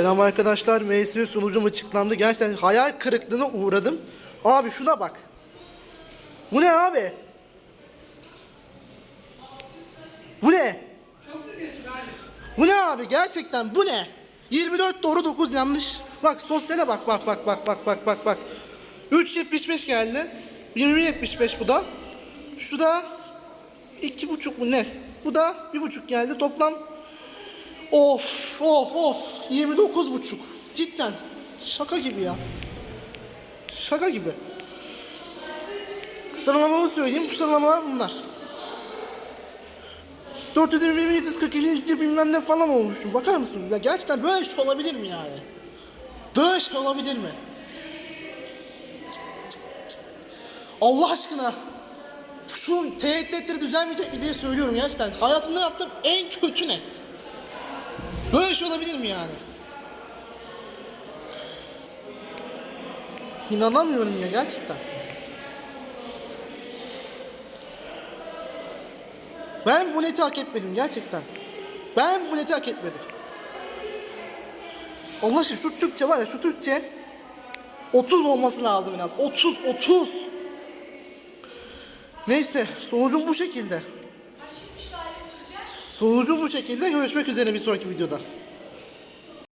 Selam arkadaşlar. MSU sunucum açıklandı. Gerçekten hayal kırıklığına uğradım. Abi şuna bak. Bu ne abi? Bu ne? Bu ne abi? Gerçekten bu ne? 24 doğru 9 yanlış. Bak sosyale bak bak bak bak bak bak bak bak. 3.75 geldi. 20.75 bu da. Şu da 2.5 mu ne? Bu da 1.5 geldi. Toplam Of of of 29.5. Cidden şaka gibi ya. Şaka gibi. Sıralamamı söyleyeyim. Bu sıralamalar bunlar. 420 740 bilmem ne falan olmuşum. Bakar mısınız ya? Gerçekten böyle şey olabilir mi yani? Böyle şey olabilir mi? Allah aşkına şu teğetletleri düzelmeyecek mi diye söylüyorum gerçekten. Hayatımda yaptığım en kötü net. Şey olabilir mi yani? İnanamıyorum ya gerçekten. Ben bu neti hak etmedim gerçekten. Ben bu neti hak etmedim. Allah aşkına şu Türkçe var ya şu Türkçe 30 olması lazım en az. 30 30. Neyse sonucum bu şekilde. Sonucum bu şekilde. Görüşmek üzere bir sonraki videoda.